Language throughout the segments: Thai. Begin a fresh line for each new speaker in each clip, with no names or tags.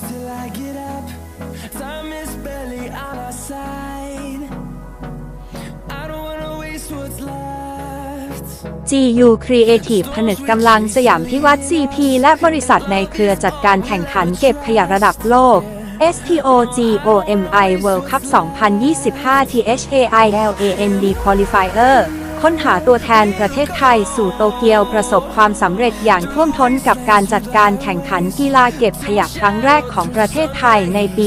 close till I get up. Time is barely on our side. I don't wanna waste what's left.
GU Creative ผนึกกำลังสยามพิวัตร CP และบริษัทในเครือจัดการแข่งขันเก็บขยะระดับโลก STOGOMI World Cup 2025 THAILAND Qualifier ค้นหาตัวแทนประเทศไทยสู่โตเกียวประสบความสำเร็จอย่างท่วมท้นกับการจัดการแข่งขันกีฬาเก็บขยะครั้งแรกของประเทศไทยในปี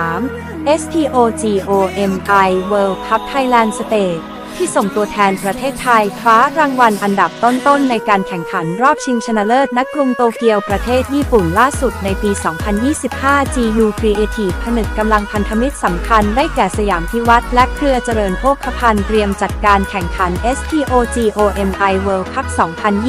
2023 STOGOMI World Cup Thailand Stage ที่ส่งตัวแทนประเทศไทยคว้ารางวัลอันดับต้นๆ ในการแข่งขันรอบชิงชนะเลิศณกรุงโตเกียวประเทศญี่ปุ่นล่าสุดในปี 2025 GU Creative ผนึกกำลังพันธมิตรสำคัญได้แก่สยามพิวัตรและเครือเจริญโภคภัณฑ์เตรียมจัดการแข่งขัน STOGOMI World Cup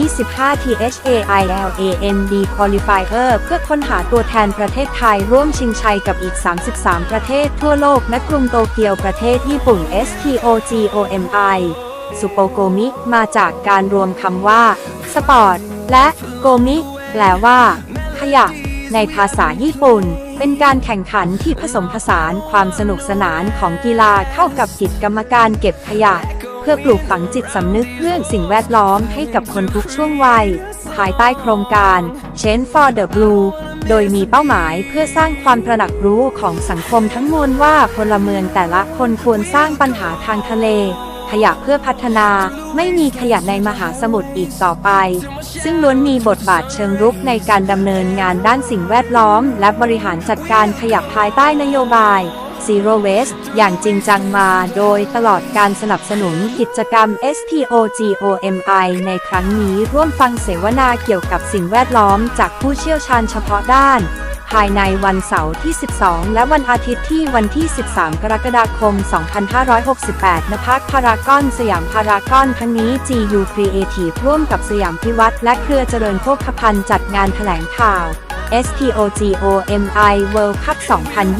2025 THAILAND Qualifier เพื่อค้นหาตัวแทนประเทศไทยร่วมชิงชัยกับอีก 33 ประเทศทั่วโลกณกรุงโตเกียวประเทศญี่ปุ่น STOGOMI สุโปโกมิ มาจากการรวมคำว่า สปอร์ต และโกมิ แปลว่า ขยะ ในภาษาญี่ปุ่น เป็นการแข่งขันที่ผสมผสานความสนุกสนานของกีฬาเข้ากับกิจกรรมการเก็บขยะ เพื่อปลูกฝังจิตสำนึกเรื่องสิ่งแวดล้อมให้กับคนทุกช่วงวัย ภายใต้โครงการ Change for the Blue โดยมีเป้าหมายเพื่อสร้างความตระหนักรู้ของสังคมทั้งมวลว่าพลเมืองแต่ละคนควรสร้างปัญหาทางทะเล ขยะเพื่อพัฒนา ไม่มีขยะในมหาสมุทรอีกต่อไป ซึ่งล้วนมีบทบาทเชิงรุกในการดำเนินงานด้านสิ่งแวดล้อม และบริหารจัดการขยะภายใต้นโยบาย Zero Waste อย่างจริงจังมาโดยตลอดการสนับสนุนกิจกรรม STOGOMI ในครั้งนี้ร่วมฟังเสวนาเกี่ยวกับสิ่งแวดล้อมจากผู้เชี่ยวชาญเฉพาะด้าน ภายในวันเสาร์ที่ 12 และวันอาทิตย์ที่วันที่ 13 กรกฎาคม 2568 ณพักพารากอนสยามพารากอนทั้งนี้ GU Creative ร่วมกับสยามพิวัตรและเครือเจริญโภคภัณฑ์จัดงานแถลงข่าว STOGOMI World Cup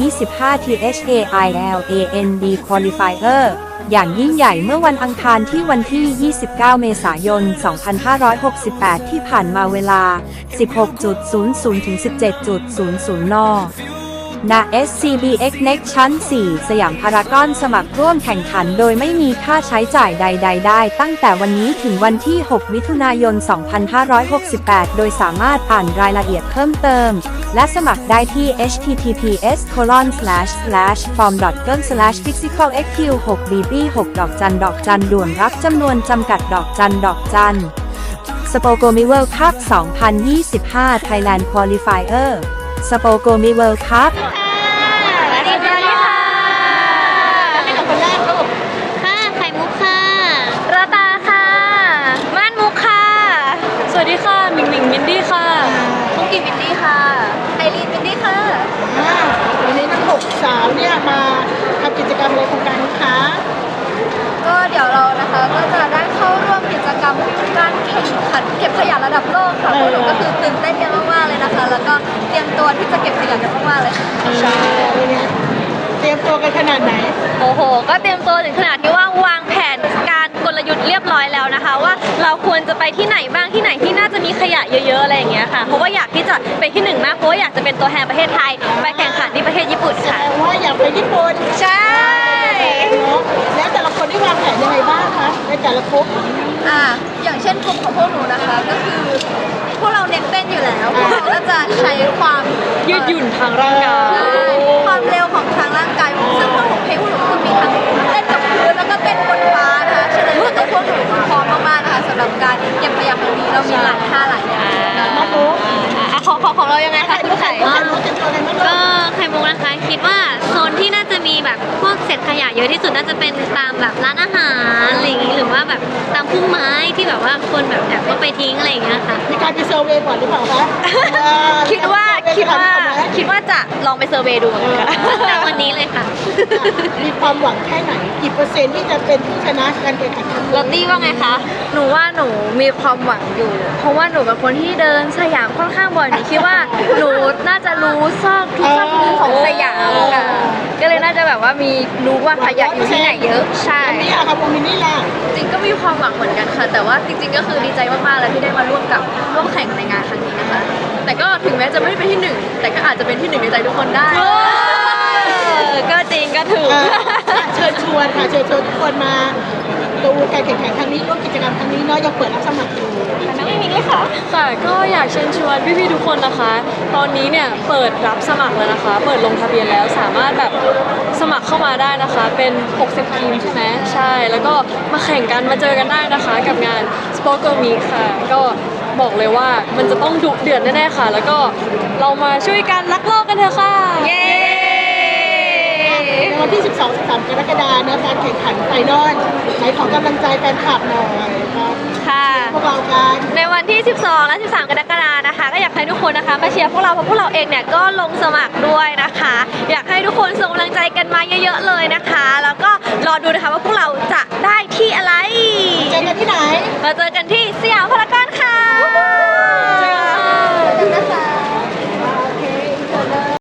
2025 THAILAND Qualifier อย่างยิ่งใหญ่เมื่อวันอังคารที่วันที่ 29 เมษายน 2568 ที่ผ่านมาเวลา 16.00ถึง17.00 น ณ SCBX Next ชั้น 4 สยามพารากอนสมัครร่วมแข่งขันโดยไม่มีค่าใช้จ่ายใด ๆ ได้ ตั้งแต่วันนี้ถึงวันที่ 6 มิถุนายน 2568 โดยสามารถอ่านรายละเอียดเพิ่มเติม และสมัครได้ที่ https form gun physical xq 6 bb 6ดอกจันดอกจันด่วนรับจำนวนจำกัดดอกจันดอกจันสโปโกมิเวิลด์คัพ2025 Thailand Qualifier สโปโกมิเวิลด์คัพ
สวัสดีค่ะคนแรกลูกค่ะไข่มุกค่ะราตาค่ะ ม่านมุกค่ะ
สวัสดีค่ะหมิงหมิงมินดี้ค่ะ
มุกกี้มินดี้ค่ะไอรีนมินดี้ค่ะ
อ่าวันนี้ทั้งหกสาวเนี่ยมาทำกิจกรรมในโครงการนี้คะ
ก็เดี๋ยวเรานะคะก็จะได้เข้าร่วมกิจกรรมการแข่งขันเก็บขยะระดับโลกค่ะพวกหนูก็คือตื่นเต้นกันมากๆเลยนะคะ แล้วก็เตรียมตัวที่จะเก็บขยะกันมากๆเลยค่ะ
ใช่เป็นไงเตรียมตัวกันขนาดไหน
โอ้โห ก็เตรียมตัวถึงขนาดที่ว่าวางแผนการกลยุทธ์เรียบร้อยแล้วนะคะ ว่าเราควรจะไปที่ไหนบ้างที่ไหนที่น่าจะมีขยะเยอะๆอะไรอย่างเงี้ยค่ะเพราะว่าอยากที่จะเป็นที่หนึ่งมากเพราะว่าอยากจะเป็นตัวแทนประเทศไทยไปแข่งขันที่ประเทศญี่ปุ่นค่ะ
แต่ว่าอยากไปญี่ปุ่น
ใช่
เนาะแล้วแต่ละคนที่วางแผนยังไงบ้างคะในแต่ละกลุ่ม
อ่าอย่างเช่นกลุ่มของพวกหนูนะคะ ก็คือ อยู่แล้วพวกเราก็จะใช้ความ
ยืดหยุ่นทางร่างกาย
ใช่ความเร็วของทางร่างกายซึ่งพวกหนูเพลงพวกหนูคือมีทั้งเต้นกับพื้นแล้วก็เต้นบนฟ้านะคะฉะนั้นแล้วก็พวกหนูพร้อมมากๆนะคะสำหรับการเก็บขยะครั้งนี้เรามีหลายท่าหลายอย่าง
มาดู
อะของของของเรายังไงคะ
เศษขยะเยอะที่สุดน่าจะเป็นตามแบบร้านอาหารอะไรอย่างงี้หรือว่าแบบตามพุ่มไม้ที่แบบว่าคนแบบแอบก็ไปทิ้งอะไรอย่างเงี้ยค่ะ
มีการไปเซอร์เวย์ก่อนหรือเปล่าคะเออ
คิดว่า คิดว่า
มีการไปเซอร์เย์ก่อนไหม
คิดว่าจะลองไปเซอร์เวย์ดูเหมือนกันค่ะ
แต่วันนี้เลยค่ะ
มีความหวังแค่ไหน กี่เปอร์เซ็นต์ที่จะเป็นผู้ชนะการแข่งขันครั้งนี้
ลอตตี้ว่าไงคะ
หนูว่าหนูมีความหวังอยู่ เพราะว่าหนูเป็นคนที่เดินสยามค่อนข้างบ่อยหนูคิดว่าหนูน่าจะรู้ซอกทุกซอกทุกมุมของสยามค่ะ ก็เลยน่าจะแบบว่ามีรู้ว่าขยะอยู่ที่ไหนเยอะใช่
อันนี้อะค่ะวงมินนี่ล่ะ
จๆก็มีความหวังเหมือนกันค่ะ แต่ว่าจริง ๆ ก็คือดีใจมากๆเลยที่ได้มาร่วมกับร่วมแข่งในงานครั้งนี้นะคะ แต่ก็ถึงแม้จะไม่ได้เป็นที่หนึ่งแต่ก็อาจจะเป็นที่หนึ่งในใจทุกคนได้
เออก็จริงก็ถูก
เอ่อเชิญชวนค่ะเชิญชวนทุกคนมา ดูการแข่งขันครั้งนี้ร่วมกิจกรรมครั้งนี้เนาะยังเปิดรับสมัครอยู่
น้องมิมิงเลยค่ะ
ค่ะก็อยากเชิญชวนพี่ๆทุกคนนะคะ ตอนนี้เนี่ยเปิดรับสมัครแล้วนะคะ เปิดลงทะเบียนแล้วสามารถแบบสมัครเข้ามาได้นะคะ เป็น 60 ทีมใช่ไหมใช่ แล้วก็มาแข่งกันมาเจอกันได้นะคะ กับงาน Sport Girl Meet ค่ะ ก็บอกเลยว่ามันจะต้องดุเดือดแน่ๆค่ะ แล้วก็เรามาช่วยกันรักโลกกันเถอะค่ะ
เย้
ในวันที่ 12 13กรกฎาคมเนี่ยการแข่งขันไฟนอลไหนขอกำลังใจแฟนคลับหน่อยครับ
ค่ะ
พวกเรากัน
ในวันที่ 12 และ 13 กรกฎาคมนะคะ ก็อยากให้ทุกคนนะคะมาเชียร์พวกเราเพราะพวกเราเองเนี่ยก็ลงสมัครด้วยนะคะ อยากให้ทุกคนส่งกำลังใจกันมาเยอะๆเลยนะคะ แล้วก็